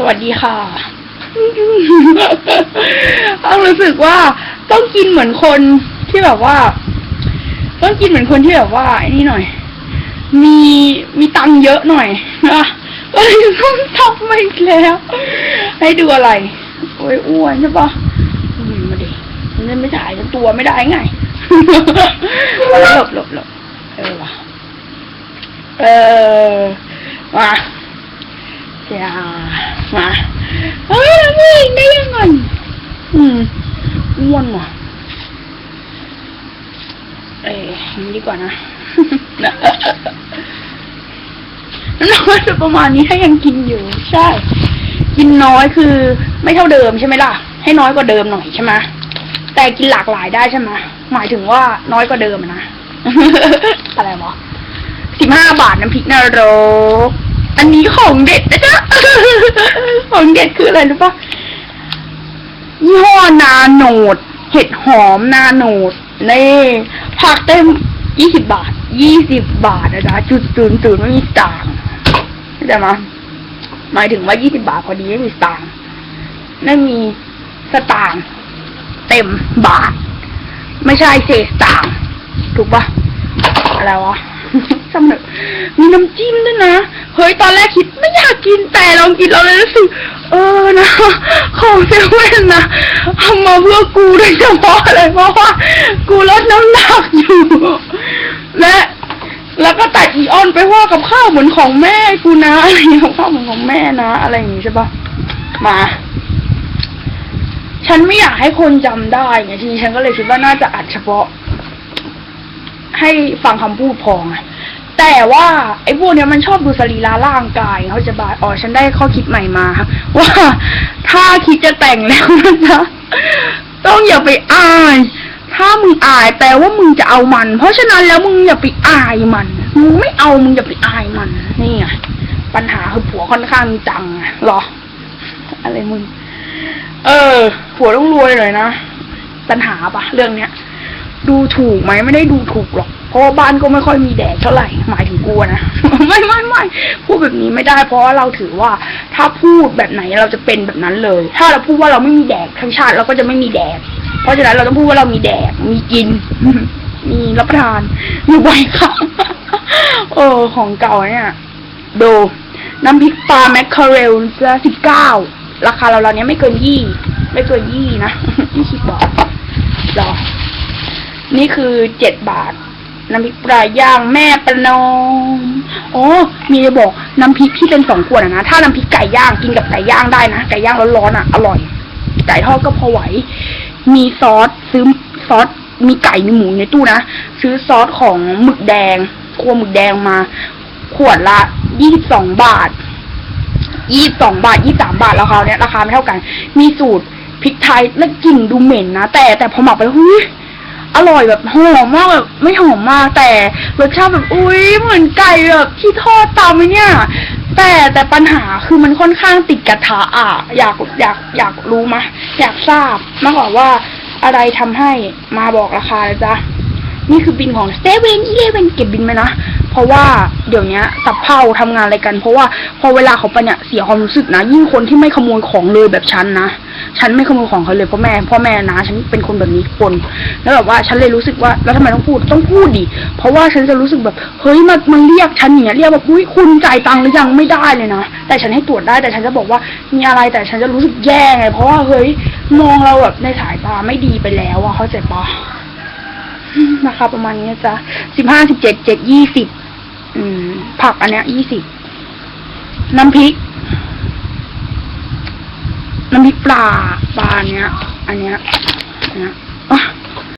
สวัสดีค่ะ ต้องรู้สึกว่าต้องกินเหมือนคนที่แบบว่า ต้องกินเหมือนคนที่แบบว่าไอ้นี่หน่อย มีมีตังเยอะหน่อยนะก็เลยต้องทำมาอีกแล้ว ให้ดูอะไร โอ้ยอ้วนใช่ปะมาดิมันไม่ถ่ายตัวไม่ได้ไงหลบหลบหลบเออว่ะเออมา จ้ามาเฮ้ยมึงได้ยังไงอืมอ้วนว่ะเอ้ยอย่างนี้ดีกว่านะน้อยจะประมาณนี้ถ้ายังกินอยู่ ใช่ กินน้อยคือ ไม่เท่าเดิมใช่ไหมล่ะ ให้น้อยกว่าเดิมหน่อยใช่ไหมแต่กินหลากหลายได้ใช่ไหมหมายถึงว่าน้อยกว่าเดิมนะอะไรวะสิบห้าบาทน้ำพริกนรก อันนี้ของเด็ดนะจ๊ะ ของเด็ดคืออะไรรู้ปะยี่ห้อนาโนด เห็ดหอมนาโนดนี่ผักเต็มยี่สิบบาท ยี่สิบบาทนะจ๊ะจุดตื่นตื่นไม่มีสตางค์เข้าใจไหมหมายถึงว่ายี่สิบาทพอดีไม่มีสตางค์ไม่มีสตางค์เต็มบาท ไม่ใช่เศษสตางค์ถูกปะอะไรวะ จำเนอะมีน้ำจิ้มด้วยนะ เฮ้ยตอนแรกคิดไม่อยากกินแต่ลองกินเราเลยรู้สึกเออนะ ของเซเว่นนะทำมาเพื่อกูโดยเฉพาะเลยเพราะว่า กูลดน้ำหนักอยู่ และ แล้วก็ตัดอีออนไปว่ากับข้าวเหมือนของแม่กูนะอะไรอย่างเงี้ยกับข้าวเหมือนของแม่นะอะไรอย่างงี้ใช่ปะมา ฉันไม่อยากให้คนจำได้ไงทีนี้ฉันก็เลยคิดว่าน่าจะอัดเฉพาะ ให้ฟังคำพูดพอไง แต่ว่าไอ้พวกเนี้ยมันชอบดูสรีระร่างกายเขาใจะบายอ๋อฉันได้ข้อคิดใหม่มาว่าถ้าคิดจะแต่งแล้วนะต้องอย่าไปอาย ถ้ามึงอายแปลว่ามึงจะเอามัน เพราะฉะนั้นแล้วมึงอย่าไปอายมันมึงไม่เอามึงอย่าไปอายมันนี่ไงปัญหาคือผัวค่อนข้างจังเหรอ อะไรมึง เออ ผัวต้องรวยหน่อยนะปัญหาปะเรื่องเนี้ย ดูถูกไหมไม่ได้ดูถูกหรอก ราะว่าบ้านก็ไม่ค่อยมีแดดเท่าไหร่หมายถึงกูอะนะ ไม่ไม่ไม่พูดแบบนี้ไม่ได้เพราะว่าเราถือว่าถ้าพูดแบบไหนเราจะเป็นแบบนั้นเลย ถ้าเราพูดว่าเราไม่มีแดดทั้งชาติเราก็จะไม่มีแดด เพราะฉะนั้นเราต้องพูดว่าเรามีแดดมีกิน มีรับประทานอยู่บ่อยค่ะเออของเก่าเนี่ยดูน้ำพริกปลาแมคคอเรลจะสิบเก้าราคาเราเราเนี้ยไม่เกินยี่ไม่เกินยี่นะยี่สิบบาทรอนี่คือเจ็ดบาท น้ำพริกปลาย่างแม่ประนอมอ๋อมีจะบอกน้ำพริกที่เป็นสองขวดนะถ้าน้ำพริกไก่ย่างกินกับไก่ย่างได้นะไก่ย่างร้อนๆอะอร่อย ไก่ทอดก็พอไหว มีซอสซื้อซอสมีไก่มีหมูในตู้นะซื้อซอสของหมึกแดงครัวหมึกแดงมา ขวดละยี่สิบสองบาทยี่สิบสองบาทยี่สามบาทราคาเนี้ยราคาไม่เท่ากัน มีสูตรพริกไทยแล้วกลิ่นดูเหม็นนะแต่แต่พอหมักไปหุ้ย อร่อยแบบหอมมากแบบไม่หอมมากแต่รสชาติแบบอุ้ยเหมือนไก่แบบที่ทอดตามไอเนี่ย แต่แต่ปัญหาคือมันค่อนข้างติดกระทะอะอยากอยากอยากรู้มะอยากทราบมากกว่าว่าอะไรทำให้มาบอกราคาเลยจ้ะนี่คือบินของเซเว่นอีเลเว่นเก็บบินไหมนะเพราะว่าเดี๋ยวนี้สับเพ่าทำงานอะไรกัน เพราะว่าพอเวลาเขาไปเนี่ยเสียความรู้สึกนะ ยิ่งคนที่ไม่ขโมยของเลยแบบฉันนะ ฉันไม่ขโมยของเขาเลยเพราะแม่พ่อแม่นะฉันเป็นคนแบบนี้คน แล้วแบบว่าฉันเลยรู้สึกว่าแล้วทำไมต้องพูดต้องพูดดิเพราะว่าฉันจะรู้สึกแบบเฮ้ยมันมันเรียกฉันอย่างเงี้ยเรียกแบบอุ้ยคุณจ่ายตังค์หรือยังไม่ได้เลยนะแต่ฉันให้ตรวจได้แต่ฉันจะบอกว่ามีอะไรแต่ฉันจะรู้สึกแย่ไงเพราะว่าเฮ้ยมองเราแบบในสายตาไม่ดีไปแล้วอะเข้าใจปะนะคะประมาณนี้จ๊ะสิบห้าสิบเจ็ดเจ็ดยี่สิบผักอันเนี้ยยี่สิบน้ำพริก น้ำพริกปลาปลาเนี้ย อันเนี้ยอันเนี้ยอะ